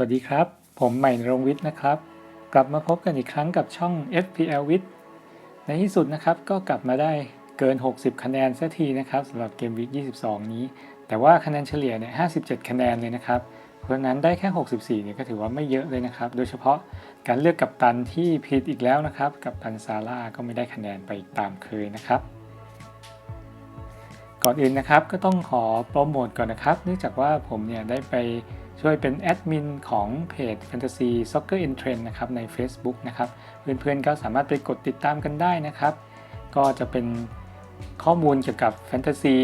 วัสดีครับ ผมใหม่รงวิทย์นะครับ กลับมาพบกันอีกครั้งกับช่อง FPL วิทย์ในที่สุดนะครับก็กลับมาได้เกิน 60 คะแนนเสียทีนะครับสำหรับเกมวิก22 นี้ แต่ว่าคะแนนเฉลี่ยเนี่ย 57 คะแนนเลยนะครับ เพราะนั้นได้แค่ 64 เนี่ยก็ถือว่าไม่เยอะเลยนะครับ โดยเฉพาะการเลือกกัปตันที่ผิดอีกแล้วนะครับ กัปตันซาร่าก็ไม่ได้คะแนนไปตามเคยนะครับ ก่อนอื่นนะครับก็ต้องขอโปรโมทก่อนนะครับ เนื่องจากว่าผมเนี่ยได้ไปช่วยเป็นแอดมินของเพจ Fantasy Soccer in Trend นะครับใน Facebook นะครับ เพื่อนๆก็สามารถไปกดติดตามกันได้นะครับ ก็จะเป็นข้อมูลเกี่ยวกับแฟนตาซี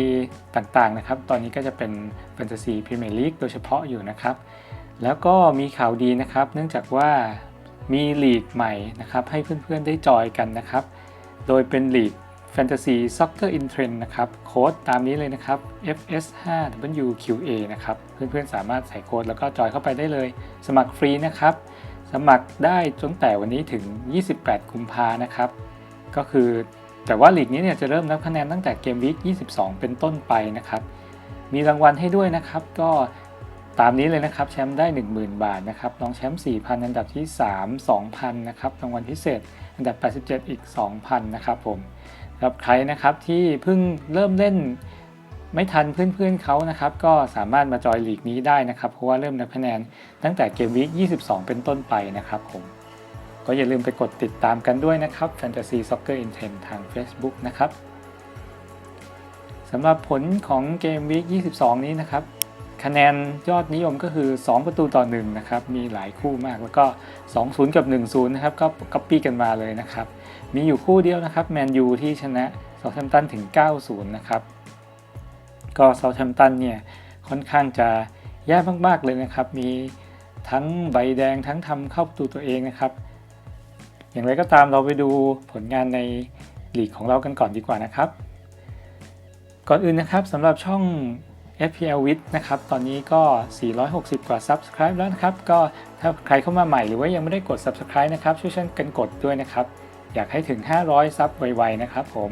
ต่างๆนะครับ ตอนนี้ก็จะเป็นแฟนตาซีพรีเมียร์ลีกโดยเฉพาะอยู่นะครับ แล้วก็มีข่าวดีนะครับ เนื่องจากว่ามีลีกใหม่นะครับให้เพื่อนๆได้จอยกันนะครับ โดยเป็นลีก Fantasy Soccer in Trend นะครับ โค้ดตามนี้เลยนะครับ FS5WQA นะครับ เพื่อนๆ สามารถใส่โค้ดแล้วก็จอยเข้าไปได้เลย สมัครฟรีนะครับ สมัครได้ตั้งแต่วันนี้ถึง 28 กุมภานะครับ ก็คือแต่ว่าลีกนี้เนี่ยจะเริ่มนับคะแนนตั้งแต่เกมวีค22 เป็นต้นไปนะครับ มีรางวัลให้ด้วยนะครับ ก็ตามนี้เลยนะครับแชมป์ได้ 10,000 บาทนะครับรองแชมป์4,000 อันดับที่ 3 2,000 นะครับรางวัลพิเศษ อันดับ 87 อีก 2,000 นะครับผม สำหรับใครนะครับที่เพิ่งเริ่มเล่นไม่ทันเพื่อนๆเขานะครับ ก็สามารถมาจอยลีกนี้ได้นะครับ เพราะว่าเริ่มนับคะแนนตั้งแต่เกมวีค22 เป็นต้นไปนะครับผม ก็อย่าลืมไปกดติดตามกันด้วยนะครับ Fantasy Soccer in 10 ทาง Facebook นะครับสำหรับผลของเกมวีค22 นี้นะครับ คะแนนยอดนิยมก็คือ 2 ประตูต่อ1นะครับ มีหลายคู่มาก แล้วก็ 2-0 กับ 1-0 นะครับ ก็ก๊อปปี้กันมาเลยนะครับ มีอยู่คู่เดียวนะครับแมนยูที่ชนะเซาท์แฮมป์ตันถึง 9-0 นะครับ ก็เซาท์แฮมป์ตันเนี่ยค่อนข้างจะแย่มากๆเลยนะครับ มีทั้งใบแดงทั้งทำเข้าประตูตัวเองนะครับ อย่างไรก็ตามเราไปดูผลงานในลีกของเรากันก่อนดีกว่านะครับ ก่อนอื่นนะครับสำหรับช่อง FPL w i t นะครับ ตอนนี้ก็ 460 กว่า Subscribe แล้วนะครับ ก็ถ้าใครเข้ามาใหม่หรือว่ายังไม่ได้กด Subscribe นะครับ ช่วยช่วยกันกดด้วยนะครับ อยากให้ถึง 500 ซับไวๆนะครับผม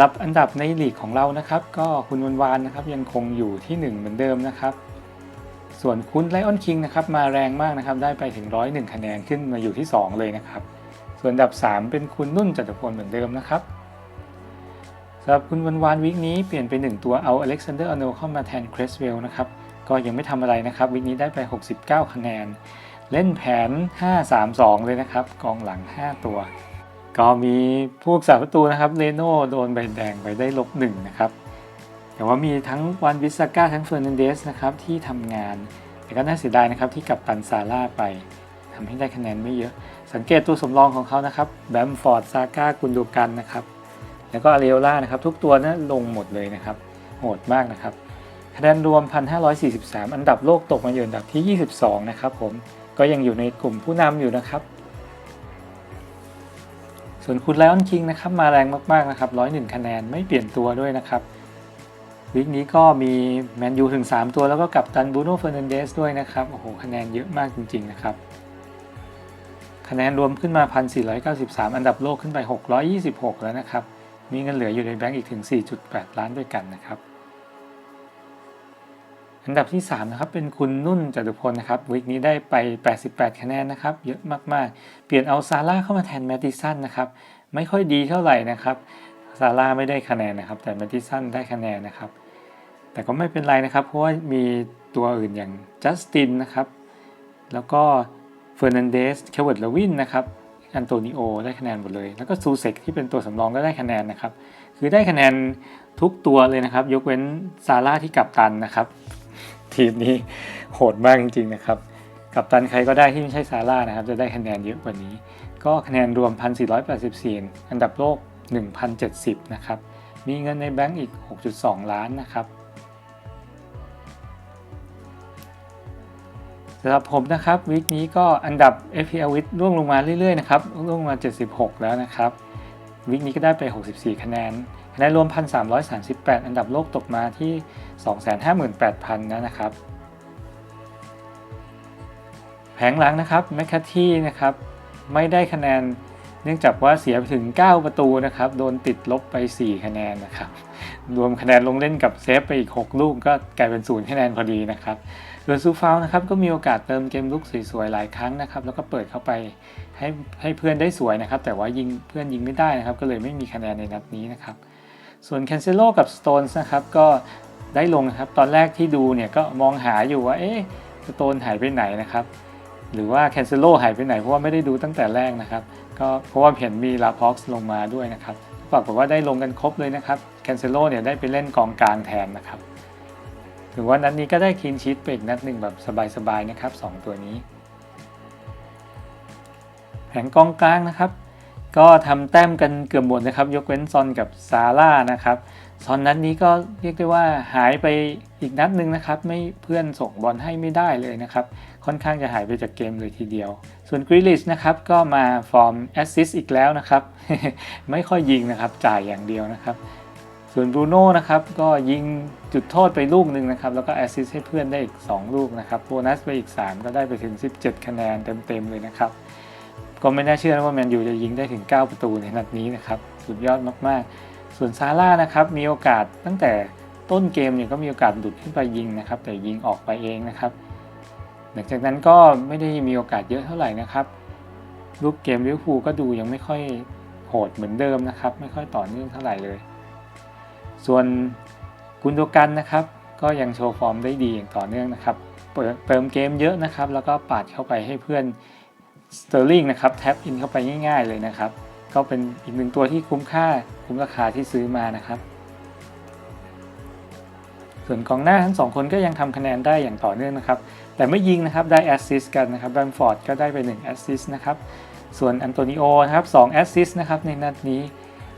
รับอันดับในลีกของเรานะครับ ก็คุณวันวานนะครับยังคงอยู่ที่ 1 เหมือนเดิมนะครับ ส่วนคุณไลออนคิงนะครับมาแรงมากนะครับ ได้ไปถึง 101 คะแนนขึ้นมาอยู่ที่ 2 เลยนะครับ ส่วนอันดับ 3 เป็นคุณนุ่นจัตุพลเหมือนเดิมนะครับำหรับคุณวันวานวิกนี้เปลี่ยนไป 1 ตัวเอาอเล็กซานเดอร์อโนเข้ามาแทนคริสเวลนะครับ ก็ยังไม่ทำอะไรนะครับ วิกนี้ได้ไป 69 คะแนน เล่นแผน 5-3-2 เลยนะครับ กองหลัง 5 ตัว ก็มีผู้รักษาประตูนะครับเลโน่โดนใบแดงไปได้ลบหนึ่งนะครับแต่ว่ามีทั้งวันวิสก้าทั้งเฟอร์นันเดสนะครับที่ทำงาน แต่ก็น่าเสียดายนะครับที่กลับตันซาร่าไปทำให้ได้คะแนนไม่เยอะ สังเกตตัวสำรองของเขานะครับแบมฟอร์ดซาก้ากุนดูกันนะครับ แล้วก็อาเรโอล่านะครับทุกตัวนะลงหมดเลยนะครับ โหดมากนะครับคะแนนรวม 1,543 อันดับโลกตกมาอยู่อันดับที่ 22 นะครับผมก็ยังอยู่ในกลุ่มผู้นำอยู่นะครับ ส่วนคุณไลออนคิงนะครับมาแรงมากๆนะครับ 101 คะแนนไม่เปลี่ยนตัวด้วยนะครับวิกนี้ก็มีแมนยูถึง 3 ตัวแล้วก็กับตันบูโน่เฟอร์นันเดสด้วยนะครับ โอ้โห คะแนนเยอะมากจริง ๆ นะครับ คะแนนรวมขึ้นมา 1,493 อันดับโลกขึ้นไป 626 แล้วนะครับ มีเงินเหลืออยู่ในแบงก์อีกถึง 4.8 ล้านด้วยกันนะครับ อันดับที่ 3 นะครับ เป็นคุณนุ่นจตุพลนะครับวิกนี้ได้ไป 88 คะแนนนะครับ เยอะมากๆ เปลี่ยนเอาซาร่าเข้ามาแทนแมตติสันนะครับ ไม่ค่อยดีเท่าไหร่นะครับ ซาร่าไม่ได้คะแนนนะครับ แต่แมตติสันได้คะแนนนะครับ แต่ก็ไม่เป็นไรนะครับ เพราะว่ามีตัวอื่นอย่างจัสตินนะครับ แล้วก็เฟอร์นันเดส เคเวิร์ดลวินนะครับ อันโตนิโอได้คะแนนหมดเลย แล้วก็ซูเซกที่เป็นตัวสำรองก็ได้คะแนนนะครับ คือได้คะแนนทุกตัวเลยนะครับ ยกเว้นซาร่าที่กลับตันนะครับ ทีมนี้โหดมากจริงๆนะครับ กับตันใครก็ได้ที่ไม่ใช่ซาร่านะครับ จะได้คะแนนเยอะกว่านี้ ก็คะแนนรวม 1,484 อันดับโลก 1,070 นะครับ มีเงินในแบงก์อีก 6.2 ล้านนะครับ สำหรับผมนะครับวิกนี้ก็อันดับ FPL วิกร่วงลงมาเรื่อยๆนะครับร่วงลงมา 76 แล้วนะครับวิกนี้ก็ได้ไป 64 คะแนนคะแนนรวม 1,338 อันดับโลกตกมาที่ 258,000 แล้วนะครับ แผงหลังนะครับแมคคาที่นะครับไม่ได้คะแนนเนื่องจากว่าเสียไปถึง 9 ประตูนะครับ โดนติดลบไป 4 คะแนนนะครับ รวมคะแนนลงเล่นกับเซฟไปอีก 6 ลูกก็กลายเป็น 0 คะแนนพอดีนะครับ ส่วนซูฟาวนะครับก็มีโอกาสเติมเกมลุกสวยๆหลายครั้งนะครับ แล้วก็เปิดเข้าไปให้ให้เพื่อนได้สวยนะครับ แต่ว่ายิงเพื่อนยิงไม่ได้นะครับ ก็เลยไม่มีคะแนนในนัดนี้นะครับ ส่วน Cancelo กับ Stones นะครับก็ได้ลงนะครับตอนแรกที่ดูเนี่ยก็มองหาอยู่ว่าเอ๊ะสโตนหายไปไหนนะครับ หรือว่า Cancelo หายไปไหนเพราะว่าไม่ได้ดูตั้งแต่แรกนะครับ ก็เพราะว่าเห็นมีลาพ็อกซ์ลงมาด้วยนะครับปรากฏว่าได้ลงกันครบเลยนะครับ Cancelo เนี่ยได้ไปเล่นกองกลางแทนนะครับ ถือว่านัดนี้ก็ได้คลีนชีตไปอีกนัดหนึ่งแบบสบายๆนะครับ 2 ตัวนี้ แผงกองกลางนะครับ ก็ทำแต้มกันเกือบหมดนะครับ ยกเว้นซอนกับซาร่านะครับซอนนัดนี้ก็เรียกได้ว่าหายไปอีกนัดหนึ่งนะครับ ไม่เพื่อนส่งบอลให้ไม่ได้เลยนะครับ ค่อนข้างจะหายไปจากเกมเลยทีเดียว ส่วนกริลิชนะครับก็มาฟอร์มแอสซิสอีกแล้วนะครับ ไม่ค่อยยิงนะครับจ่ายอย่างเดียวนะครับ ส่วนบรูโน่นะครับก็ยิงจุดโทษไปลูกหนึ่งนะครับ แล้วก็แอสซิสให้เพื่อนได้อีก 2 ลูกนะครับโบนัสไปอีก 3 ก็ได้ไปถึง 17 คะแนนเต็มๆเลยนะครับ ก็ไม่น่าเชื่อว่าแมนยูจะยิงได้ถึง 9 ประตูในนัดนี้นะครับ สุดยอดมากๆ ส่วนซาร่านะครับมีโอกาสตั้งแต่ต้นเกมเนี่ยก็มีโอกาสดุดขึ้นไปยิงนะครับ แต่ยิงออกไปเองนะครับ หลังจากนั้นก็ไม่ได้มีโอกาสเยอะเท่าไหร่นะครับรูปเกมลิเวอร์พูลก็ดูยังไม่ค่อยโหดเหมือนเดิมนะครับ ไม่ค่อยต่อเนื่องเท่าไหร่เลย ส่วนกุนโดกันนะครับ ก็ยังโชว์ฟอร์มได้ดีอย่างต่อเนื่องนะครับเปิดเติมเกมเยอะนะครับ แล้วก็ปาดเข้าไปให้เพื่อนสเตอร์ลิงนะครับแท็บอินเข้าไปง่าย ๆ เลยนะครับ ก็เป็นอีกหนึ่งตัวที่คุ้มค่าคุ้มราคาที่ซื้อมานะครับ ส่วนกองหน้าทั้งสองคนก็ยังทำคะแนนได้อย่างต่อเนื่องนะครับ แต่ไม่ยิงนะครับได้แอสซิสต์กันนะครับแบมฟอร์ดก็ได้ไป1แอสซิสต์นะครับส่วนอันโตนิโอนะครับ2แอสซิสต์นะครับในนัดนี้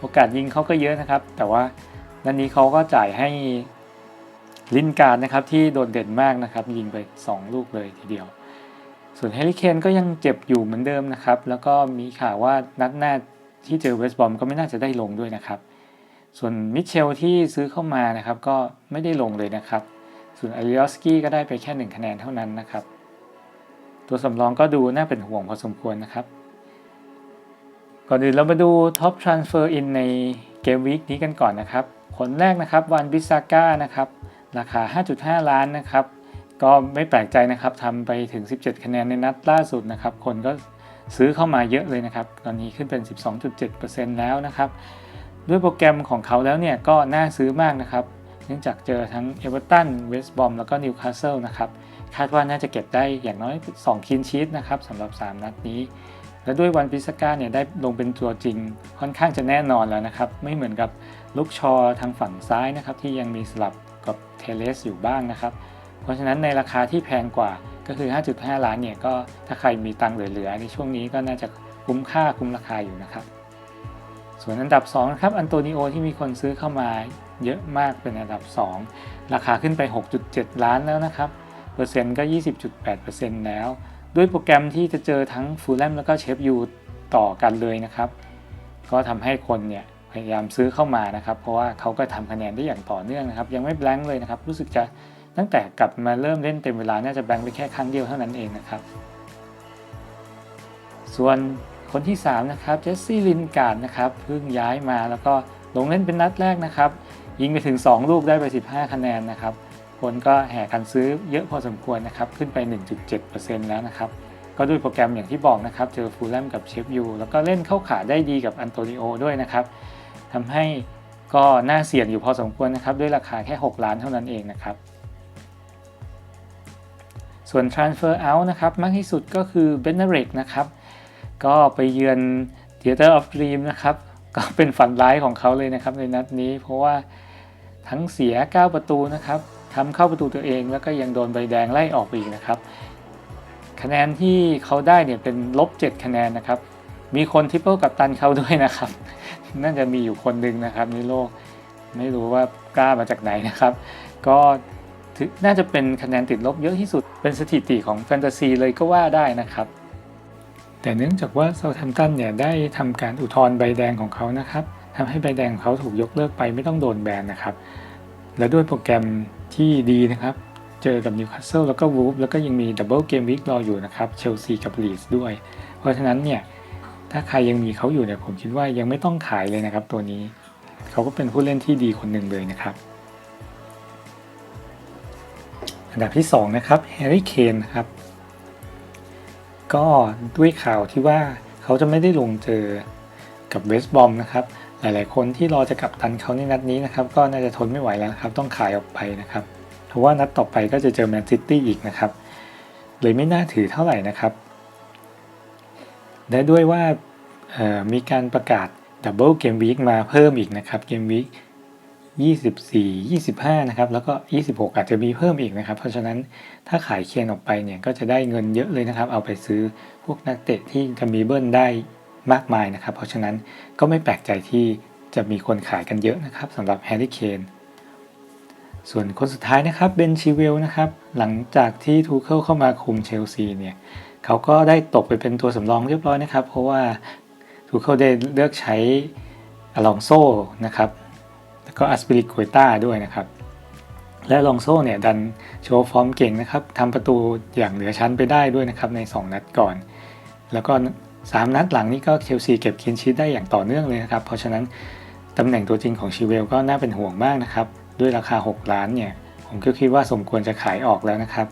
โอกาสยิงเขาก็เยอะนะครับ แต่ว่า นัดนี้เขาก็จ่ายให้ลินการ์ดนะครับที่โดดเด่นมากนะครับ ยิงไป 2 ลูกเลยทีเดียว ส่วนเฮลิเคนก็ยังเจ็บอยู่เหมือนเดิมนะครับ แล้วก็มีข่าวว่านัดหน้าที่เจอเวสต์บอมก็ไม่น่าจะได้ลงด้วยนะครับ ส่วนมิเชลที่ซื้อเข้ามานะครับก็ไม่ได้ลงเลยนะครับ ส่วนอาริออสกี้ก็ได้ไปแค่ 1 คะแนนเท่านั้นนะครับ ตัวสำรองก็ดูน่าเป็นห่วงพอสมควรนะครับ ก่อนอื่นเรามาดูท็อปทรานสเฟอร์อินใน เกมวีคนี้กันก่อนนะครับ คนแรกนะครับวันบิซาก้านะครับ ราคา 5.5 ล้านนะครับ ก็ไม่แปลกใจนะครับทำไปถึง 17 คะแนนในนัดล่าสุดนะครับ คนก็ซื้อเข้ามาเยอะเลยนะครับ ตอนนี้ขึ้นเป็น 12.7%แล้วนะครับ ด้วยโปรแกรมของเขาแล้วเนี่ยก็น่าซื้อมากนะครับ เนื่องจากเจอทั้งเอเวอร์ตัน เวสต์บอมแล้วก็นิวคาสเซิลนะครับ คาดว่าน่าจะเก็บได้อย่างน้อย 2 คินชีตนะครับสำหรับ 3 นัดนี้ และด้วยวันพิสกาเนี่ยได้ลงเป็นตัวจริงค่อนข้างจะแน่นอนแล้วนะครับ ไม่เหมือนกับลูกชอทางฝั่งซ้ายนะครับที่ยังมีสลับกับเทเลสอยู่บ้างนะครับ เพราะฉะนั้นในราคาที่แพงกว่าก็คือ 5.5 ล้านเนี่ยก็ถ้าใครมีตังค์เหลือๆในช่วงนี้ก็น่าจะคุ้มค่าคุ้มราคาอยู่นะครับ ส่วนอันดับ2นะครับอันโตนิโอที่มีคนซื้อเข้ามาเยอะมากเป็นอันดับ 2 ราคาขึ้นไป 6.7 ล้านแล้วนะครับ เปอร์เซ็นต์ก็ 20.8%แล้ว ด้วยโปรแกรมที่จะเจอทั้งฟูลแลมแล้วก็เชฟยูต่อกันเลยนะครับ ก็ทำให้คนเนี่ยพยายามซื้อเข้ามานะครับ เพราะว่าเขาก็ทำคะแนนได้อย่างต่อเนื่องนะครับ ยังไม่แบงค์เลยนะครับ รู้สึกจะตั้งแต่กลับมาเริ่มเล่นเต็มเวลาน่าจะแบงค์ไปแค่ครั้งเดียวเท่านั้นเองนะครับ ส่วนคนที่ 3 นะครับเจสซี่ลินการ์ดนะครับเพิ่งย้ายมาแล้วก็ลงเล่นเป็นนัดแรกนะครับ ยิงไปถึง 2 ลูกได้ไป 15 คะแนนนะครับ คนก็แห่กันซื้อเยอะพอสมควรนะครับ ขึ้นไป 1.7%แล้วนะครับ ก็ด้วยโปรแกรมอย่างที่บอกนะครับ เจอฟูลแลมกับเชฟยูแล้วก็เล่นเข้าขาได้ดีกับอันโตนิโอด้วยนะครับทำให้ก็น่าเสี่ยงอยู่พอสมควรนะครับ ด้วยราคาแค่ 6 ล้านเท่านั้นเองนะครับ ส่วน transfer out นะครับมากที่สุดก็คือเบนเนเรกนะครับ ก็ไปเยือน Theater of Dream นะครับ ก็เป็นฝันร้ายของเขาเลยนะครับในนัดนี้ เพราะว่าทั้งเสีย 9 ประตูนะครับ ทำเข้าประตูตัวเอง แล้วก็ยังโดนใบแดงไล่ออกไปอีกนะครับ คะแนนที่เขาได้เนี่ยเป็นลบ7คะแนนนะครับ มีคนทิปเปิลกับตันเขาด้วยนะครับ น่าจะมีอยู่คนหนึ่งนะครับในโลก ไม่รู้ว่ากล้ามาจากไหนนะครับ ก็น่าจะเป็นคะแนนติดลบเยอะที่สุด เป็นสถิติของแฟนตาซีเลยก็ว่าได้นะครับ แต่เนื่องจากว่าเซาแทมตันเนี่ยได้ทำการอุทธรณ์ใบแดงของเขานะครับทำให้ใบแดงของเขาถูกยกเลิกไปไม่ต้องโดนแบนนะครับ และด้วยโปรแกรมที่ดีนะครับ เจอกับนิวคาสเซิลแล้วก็วูฟแล้วก็ยังมีดับเบิลเกมวิกรออยู่นะครับเชลซีกับลีส์ด้วย เพราะฉะนั้นเนี่ย ถ้าใครยังมีเขาอยู่เนี่ยผมคิดว่ายังไม่ต้องขายเลยนะครับตัวนี้เขาก็เป็นผู้เล่นที่ดีคนหนึ่งเลยนะครับ อันดับที่ 2 นะครับแฮร์รี่เคนนะครับ ก็ด้วยข่าวที่ว่าเขาจะไม่ได้ลงเจอกับเวสต์บอมนะครับ หลาย ๆ คนที่รอจะกลับตันเขาในนัดนี้นะครับก็น่าจะทนไม่ไหวแล้วครับต้องขายออกไปนะครับเพราะว่านัดต่อไปก็จะเจอแมนซิตี้อีกนะครับเลยไม่น่าถือเท่าไหร่นะครับและด้วยว่ามีการประกาศดับเบิลเกมวีคมาเพิ่มอีกนะครับเกมวีค24 25 นะครับ แล้วก็ 26 อาจจะมีเพิ่มอีกนะครับ เพราะฉะนั้นถ้าขายเคียนออกไปเนี่ย ก็จะได้เงินเยอะเลยนะครับ เอาไปซื้อพวกนักเตะที่จะมีเบิลได้ มากมายนะครับ เพราะฉะนั้นก็ไม่แปลกใจที่จะมีคนขายกันเยอะนะครับสำหรับแฮร์รี่เคนส่วนคนสุดท้ายนะครับเบนชิเวลนะครับหลังจากที่ทูเคิลเข้ามาคุมเชลซีเนี่ยเขาก็ได้ตกไปเป็นตัวสำรองเรียบร้อยนะครับ เพราะว่าทูเคิลได้เลือกใช้อลองโซนะครับแล้วก็อัสปิริโกตาด้วยนะครับ และลองโซเนี่ยดันโชว์ฟอร์มเก่งนะครับทำประตูอย่างเหลือชั้นไปได้ด้วยนะครับใน 2 นัดก่อน แล้วก็ 3 นัดหลังนี้ก็เชลซีเก็บคินชีตได้อย่างต่อเนื่องเลยนะครับ เพราะฉะนั้นตำแหน่งตัวจริงของชิเวลก็น่าเป็นห่วงมากนะครับ ด้วยราคา 6 ล้านเนี่ย ผมก็คิดว่าสมควรจะขายออกแล้วนะครับ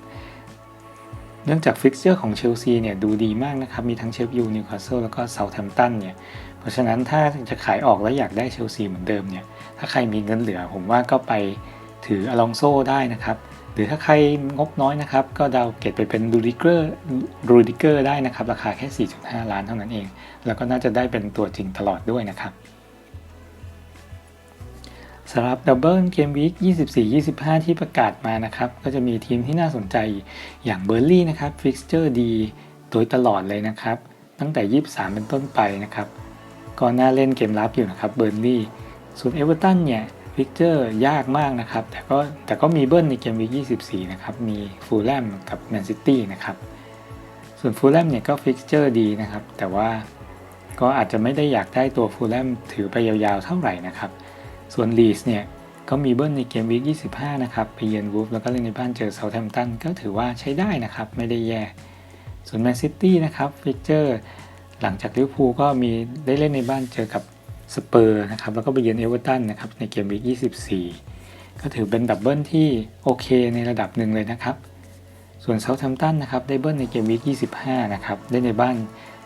เนื่องจากฟิกเจอร์ของเชลซีเนี่ยดูดีมากนะครับ มีทั้งเชฟยูนิวคาสเซิลแล้วก็เซาท์แฮมป์ตันเนี่ย เพราะฉะนั้นถ้าจะขายออกแล้วอยากได้เชลซีเหมือนเดิมเนี่ย ถ้าใครมีเงินเหลือ ผมว่าก็ไปถืออลองโซ่ได้นะครับ รือถ้าใครงบน้อยนะครับ ก็ดาวเกตไปเป็นดูริเกอร์รูดิเกอร์ได้นะครับ ราคาแค่ 4.5 ล้านเท่านั้นเอง แล้วก็น่าจะได้เป็นตัวจริงตลอดด้วยนะครับสำหรับดับเบิลเกมวีค24-25 ที่ประกาศมานะครับ ก็จะมีทีมที่น่าสนใจอย่างเบอร์ลี่นะครับฟิกเจอร์ดีโดยตลอดเลยนะครับ ตั้งแต่ 23 เป็นต้นไปนะครับ ก็น่าเล่นเกมรับอยู่นะครับเบอร์ลี่ส่วนเอเวอร์ตันเนี่ย ฟิกเจอร์ยากมากนะครับ แต่ก็แต่ก็มีเบิ้ลในเกมวีค24 นะครับ มีฟูลแลมกับแมนซิตี้นะครับ ส่วนฟูลแลมเนี่ยก็ฟิกเจอร์ดีนะครับ แต่ว่าก็อาจจะไม่ได้อยากได้ตัวฟูลแลมถือไปยาวๆเท่าไหร่นะครับ ส่วนลีสเนี่ยก็มีเบิ้ลในเกมวีค25 นะครับ ไปเยือนวูฟแล้วก็เล่นในบ้านเจอเซาท์แฮมป์ตันก็ถือว่าใช้ได้นะครับ ไม่ได้แย่ ส่วนแมนซิตี้นะครับฟิกเจอร์หลังจากลิเวอร์พูลก็มีได้เล่นในบ้านเจอกับ สเปอร์นะครับแล้วก็ไปเยือนเอเวอร์ตันนะครับในเกมวีค24 ก็ถือเป็นดับเบิลที่โอเคในระดับหนึ่งเลยนะครับ ส่วนเซาท์แฮมป์ตันนะครับได้เบิลในเกมวีค25 นะครับได้ในบ้าน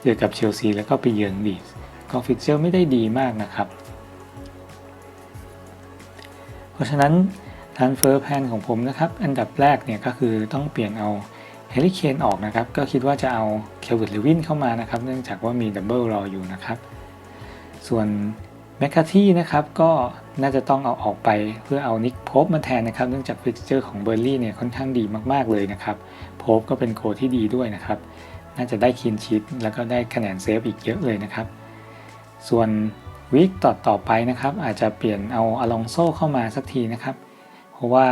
เจอกับเชลซีแล้วก็ไปเยือนลีสก็ฟิกเจอร์ไม่ได้ดีมากนะครับ เพราะฉะนั้น transfer plan ของผมนะครับ อันดับแรกเนี่ยก็คือต้องเปลี่ยนเอาเฮลิเคนออกนะครับ ก็คิดว่าจะเอาเคลวิดเลวินเข้ามานะครับ เนื่องจากว่ามีดับเบิลรออยู่นะครับ ส่วนแมคคาที่นะครับก็น่าจะต้องเอาออกไปเพื่อเอานิกโพบมาแทนนะครับ เนื่องจากฟิกเจอร์ของเบอร์ลี่เนี่ยค่อนข้างดีมากๆเลยนะครับโพบก็เป็นโคที่ดีด้วยนะครับ น่าจะได้คินชิดแล้วก็ได้คะแนนเซฟอีกเยอะเลยนะครับ ส่วนวิกต่อต่อไปนะครับ อาจจะเปลี่ยนเอาอลองโซเข้ามาสักทีนะครับ เพราะว่า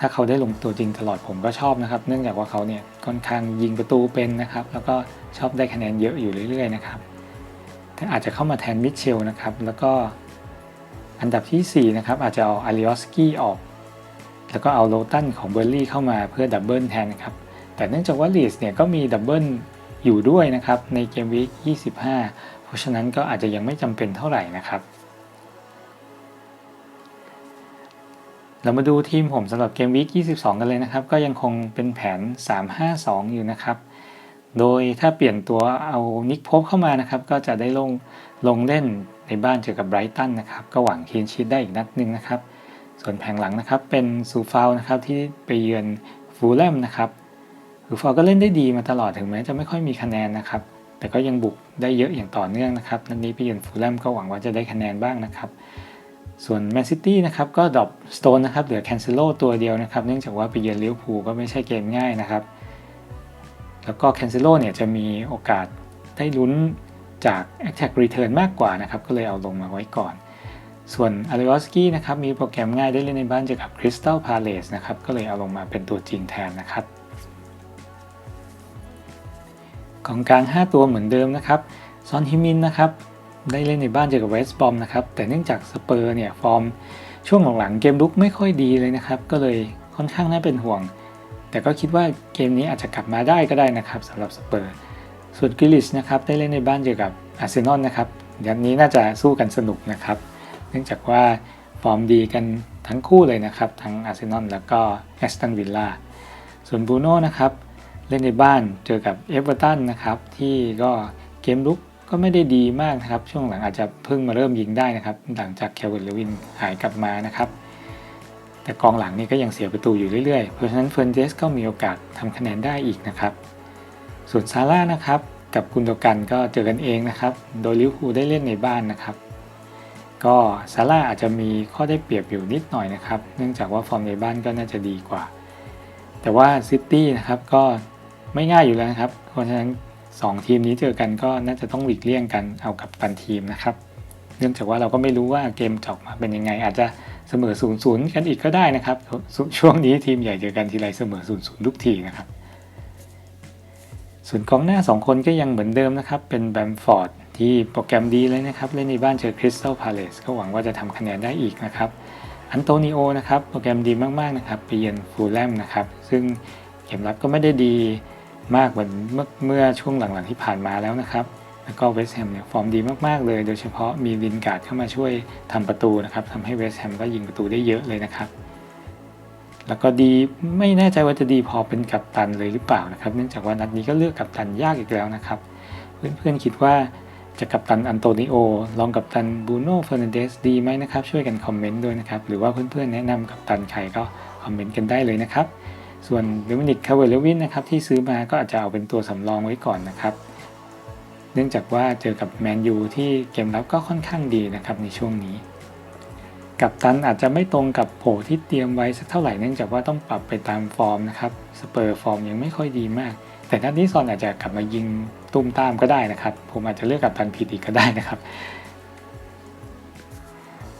ถ้าเขาได้ลงตัวจริงตลอดผมก็ชอบนะครับ เนื่องจากว่าเขาเนี่ยค่อนข้างยิงประตูเป็นนะครับ แล้วก็ชอบได้คะแนนเยอะอยู่เรื่อยๆนะครับ อาจจะเข้ามาแทนมิเชลนะครับ แล้วก็อันดับที่ 4 นะครับ อาจจะเอาอาริออสกี้ออก แล้วก็เอาโลตันของเบอร์ลี่เข้ามาเพื่อดับเบิลแทนนะครับ แต่เนื่องจากว่าลีสเนี่ยก็มีดับเบิลอยู่ด้วยนะครับ ในเกมวีค25 เพราะฉะนั้นก็อาจจะยังไม่จำเป็นเท่าไหร่นะครับ เรามาดูทีมผมสำหรับเกมวีค22 กันเลยนะครับ ก็ยังคงเป็นแผน 3-5-2 อยู่นะครับ โดยถ้าเปลี่ยนตัวเอานิกพบเข้ามานะครับ ก็จะได้ลงลงเล่นในบ้านเจอกับไบรตันนะครับ ก็หวังคีนชีตได้อีกนัดหนึ่งนะครับ ส่วนแผงหลังนะครับเป็นซูฟาวนะครับที่ไปเยือนฟูลแลมนะครับซูฟาวก็เล่นได้ดีมาตลอดถึงแม้จะไม่ค่อยมีคะแนนนะครับ แต่ก็ยังบุกได้เยอะอย่างต่อเนื่องนะครับนัดนี้ไปเยือนฟูลแลมก็หวังว่าจะได้คะแนนบ้างนะครับ ส่วนแมนซิตี้นะครับก็ดรอปสโตนนะครับเหลือแคนเซโลตัวเดียวนะครับ เนื่องจากว่าไปเยือนลิเวอร์พูลก็ไม่ใช่เกมง่ายนะครับ แล้วก็แคนเซโลเนี่ยจะมีโอกาสได้ลุ้นจาก Attack Return มากกว่านะครับ ก็เลยเอาลงมาไว้ก่อน ส่วนอาริออสกี้นะครับมีโปรแกรมง่ายได้เล่นในบ้านเจอกับคริสตัลพาเลสนะครับ ก็เลยเอาลงมาเป็นตัวจริงแทนนะครับกองกลาง 5 ตัวเหมือนเดิมนะครับ ซอนฮิมินนะครับได้เล่นในบ้านเจอกับเวสต์บอมนะครับ แต่เนื่องจากสเปอร์เนี่ยฟอร์มช่วงหลังๆเกมลุกไม่ค่อยดีเลยนะครับ ก็เลยค่อนข้างน่าเป็นห่วง แต่ก็คิดว่าเกมนี้อาจจะกลับมาได้ก็ได้นะครับสำหรับสเปอร์ส่วนกิลิชนะครับได้เล่นในบ้านเจอกับอาร์เซนอลนะครับเดี๋ยันนี้น่าจะสู้กันสนุกนะครับ เนื่องจากว่าฟอร์มดีกันทั้งคู่เลยนะครับ ทั้งอาร์เซนอลแล้วก็แอสตันวิลล่าส่วนบูโน่นะครับเล่นในบ้านเจอกับเอเวอร์ตันนะครับที่ก็เกมลุกก็ไม่ได้ดีมากนะครับ ช่วงหลังอาจจะเพิ่งมาเริ่มยิงได้นะครับ หลังจากเควินเลวินหายกลับมานะครับ แต่กองหลังนี่ก็ยังเสียประตูอยู่เรื่อยๆ เพราะฉะนั้นเฟอร์นเดสก็มีโอกาสทำคะแนนได้อีกนะครับ ส่วนซาร่านะครับ กับกุนโดกันก็เจอกันเองนะครับ โดยลิเวอร์พูลได้เล่นในบ้านนะครับ ก็ซาร่าอาจจะมีข้อได้เปรียบอยู่นิดหน่อยนะครับ เนื่องจากว่าฟอร์มในบ้านก็น่าจะดีกว่า แต่ว่าซิตี้นะครับก็ไม่ง่ายอยู่แล้วนะครับ เพราะฉะนั้น 2 ทีมนี้เจอกันก็น่าจะต้องหลีกเลี่ยงกันเอากับตันทีมนะครับ เนื่องจากว่าเราก็ไม่รู้ว่าเกมจะออกมาเป็นยังไงอาจจะ เสมอ0ูนย์กันอีกก็ได้นะครับ ช่วงนี้ทีมใหญ่เจอกันทีไรเสมอ0ูนย์ทุกทีนะครับส่วนกองหน้า 2 คนก็ยังเหมือนเดิมนะครับ เป็นแบมฟอร์ดที่โปรแกรมดีเลยนะครับ เล่นในบ้านเจอคริสตัลพาเลสก็หวังว่าจะทำคะแนนได้อีกนะครับ อันโตนิโอนะครับ โปรแกรมดีมาก ๆ นะครับ ไปเยือนฟูลแลมนะครับ ซึ่งเกมรับก็ไม่ได้ดีมากเหมือนเมื่อช่วงหลัง ๆ ที่ผ่านมาแล้วนะครับ แล้วก็เวสต์แฮมเนี่ยฟอร์มดีมากๆเลย โดยเฉพาะมีลินการ์ดเข้ามาช่วยทำประตูนะครับทำให้เวสต์แฮมก็ยิงประตูได้เยอะเลยนะครับแล้วก็ดีไม่แน่ใจว่าจะดีพอเป็นกัปตันเลยหรือเปล่านะครับ เนื่องจากว่านัดนี้ก็เลือกกัปตันยากอีกแล้วนะครับ เพื่อนๆคิดว่าจะกัปตันอันโตนิโอลองกัปตันบูโน่เฟอร์นันเดสดีไหมนะครับ ช่วยกันคอมเมนต์ด้วยนะครับ หรือว่าเพื่อนๆแนะนำกัปตันใครก็คอมเมนต์กันได้เลยนะครับ ส่วนเดมินิกคาเวลวินนะครับที่ซื้อมาก็อาจจะเอาเป็นตัวสำรองไว้ก่อนนะครับ เนื่องจากว่าเจอกับแมนยูที่เกมรับก็ค่อนข้างดีนะครับในช่วงนี้ กับตันอาจจะไม่ตรงกับโผที่เตรียมไว้สักเท่าไหร่เนื่องจากว่าต้องปรับไปตามฟอร์มนะครับสเปอร์ฟอร์มยังไม่ค่อยดีมาก แต่นัดนี้ซอนอาจจะกลับมายิงตุ้มตามก็ได้นะครับ ผมอาจจะเลือกกับตันผิดอีกก็ได้นะครับ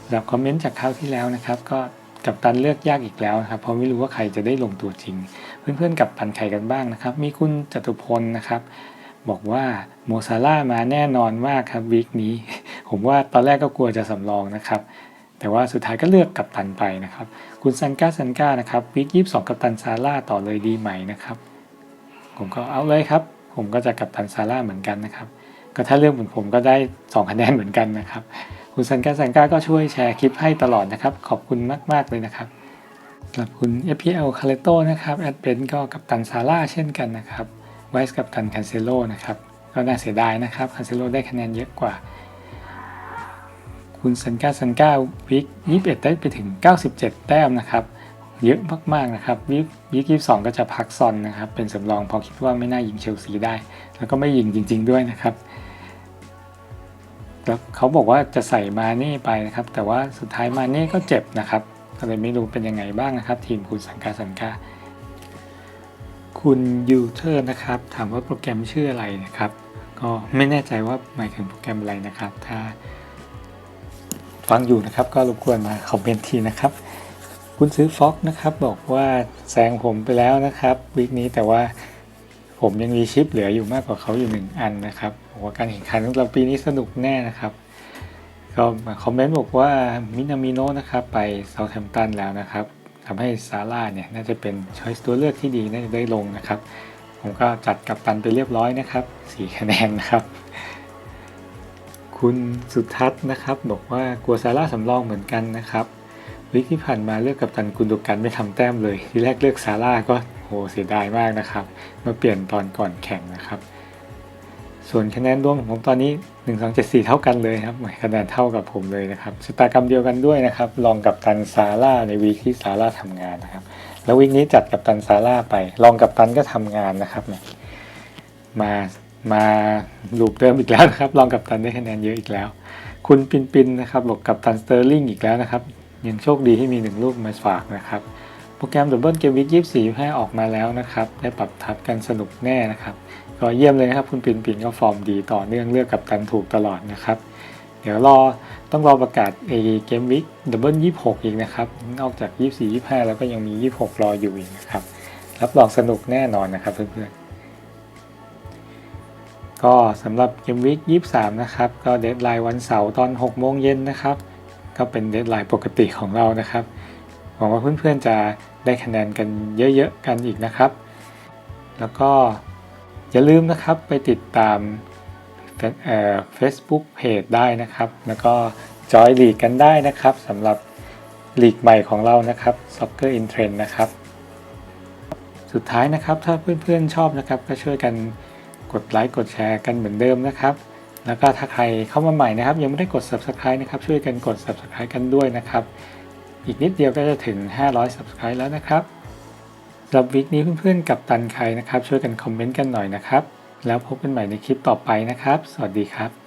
สำหรับคอมเมนต์จากคราวที่แล้วนะครับก็กับตันเลือกยากอีกแล้วนะครับเพราะไม่รู้ว่าใครจะได้ลงตัวจริง เพื่อนๆกับตันใครกันบ้างนะครับ มีคุณจตุพลนะครับ บอกว่าโมซาร่ามาแน่นอนมากครับวีคนี้ ผมว่าตอนแรกก็กลัวจะสำรองนะครับ แต่ว่าสุดท้ายก็เลือกกับตันไปนะครับ คุณซันก้าซันก้านะครับวีคยี่สองกับตันซาร่าต่อเลยดีไหมนะครับ ผมก็เอาเลยครับ ผมก็จะกับตันซาร่าเหมือนกันนะครับ ก็ถ้าเลือกเหมือนผมก็ได้2คะแนนเหมือนกันนะครับ คุณซันก้าซันก้าก็ช่วยแชร์คลิปให้ตลอดนะครับ ขอบคุณมาก ๆเลยนะครับสำหรับคุณ FPL c a r l e t o นะครับแอดเบนก็กับตันซาร่าเช่นกันนะครับ ไวส์กับตันคันเซโลนะครับก็น่าเสียดายนะครับคันเซโลได้คะแนนเยอะกว่า คุณซันก้าซันก้าวิก21 ได้ไปถึง 97 แต้มนะครับ เยอะมากๆนะครับวิกวิกยี่สองก็จะพักซอนนะครับ เป็นสำรองพอคิดว่าไม่น่ายิงเชลซีได้ แล้วก็ไม่ยิงจริง ๆ ด้วยนะครับแล้วเขาบอกว่าจะใส่มาเน่ไปนะครับ แต่ว่าสุดท้ายมาเน่ก็เจ็บนะครับก็เลยไม่รู้เป็นยังไงบ้างนะครับ ทีมคุณสังกาสังกา คุณยูเทอร์นะครับ ถามว่าโปรแกรมชื่ออะไรนะครับ ก็ไม่แน่ใจว่าหมายถึงโปรแกรมอะไรนะครับ ถ้าฟังอยู่นะครับก็รบกวนมาคอมเมนต์ทีนะครับ คุณซื้อฟ็อกนะครับบอกว่าแซงผมไปแล้วนะครับวีคนี้แต่ว่าผมยังมีชิปเหลืออยู่มากกว่าเขาอยู่หนึ่งอันนะครับบอกว่าการแข่งขันของเราปีนี้สนุกแน่นะครับก็มาคอมเมนต์บอกว่ามินามิโนะนะครับไปเซาท์แฮมป์ตันแล้วนะครับ ทำให้ซาร่าเนี่ยน่าจะเป็นช้อยส์ตัวเลือกที่ดีน่าจะได้ลงนะครับ ผมก็จัดกับตันไปเรียบร้อยนะครับ4คะแนนนะครับ คุณสุทัศน์นะครับบอกว่ากลัวซาร่าสำรองเหมือนกันนะครับวิกที่ผ่านมาเลือกกับตันกุนโดกันไม่ทำแต้มเลย ที่แรกเลือกซาร่าก็โหเสียดายมากนะครับ มาเปลี่ยนตอนก่อนแข่งนะครับ ส่วนคะแนนรวมของผมตอนนี้ 1 2 7 4 เท่ากันเลยครับคะแนนเท่ากับผมเลยนะครับชะตากรรมเดียวกันด้วยนะครับลองกับตันซาร่าในวีคที่ซาร่าทำงานนะครับ แล้ววีคนี้จัดกับตันซาร่าไป ลองกับตันก็ทำงานนะครับเนี่ยมามาลูปเดิมอีกแล้วนะครับลองกับตันได้คะแนนเยอะอีกแล้ว คุณปินปินนะครับบอกกับตันสเตอร์ลิงอีกแล้วนะครับยังโชคดีที่มีหนึ่งลูกมาฝากนะครับโปรแกรมดับเบิลเกมวิกยี่สี่ให้ออกมาแล้วนะครับ ได้ปรับทับกันสนุกแน่นะครับ ก็เยี่ยมเลยนะครับคุณปิ่นปิ่นก็ฟอร์มดีต่อเนื่องเลือกกับตันถูกตลอดนะครับ เดี๋ยวรอต้องรอประกาศเอเกมวิกดับเบิลยี่หกอีกนะครับ นอกจากยี่สี่ยี่ห้าแล้วก็ยังมียี่หกรออยู่อีกนะครับ รับรองสนุกแน่นอนนะครับเพื่อนๆ ก็สำหรับเกมวิกยี่สามนะครับ ก็เดทไลน์วันเสาร์ตอนหกโมงเย็นนะครับ ก็เป็นเดทไลน์ปกติของเรานะครับ หวังว่าเพื่อนๆจะได้คะแนนกันเยอะๆกันอีกนะครับ แล้วก็ อย่าลืมนะครับไปติดตามเฟซบุ๊กเพจได้นะครับ แล้วก็จอยลีกกันได้นะครับสำหรับลีกใหม่ของเรานะครับ Soccer in Trend นะครับ สุดท้ายนะครับถ้าเพื่อนๆชอบนะครับ ก็ช่วยกันกดไลค์กดแชร์กันเหมือนเดิมนะครับ แล้วก็ถ้าใครเข้ามาใหม่นะครับ ยังไม่ได้กด subscribe นะครับ ช่วยกันกด subscribe กันด้วยนะครับ อีกนิดเดียวก็จะถึง 500 subscribe แล้วนะครับ รับวิกนี้เพื่อนๆกับตันใครนะครับ ช่วยกันคอมเมนต์กันหน่อยนะครับ แล้วพบกันใหม่ในคลิปต่อไปนะครับ สวัสดีครับ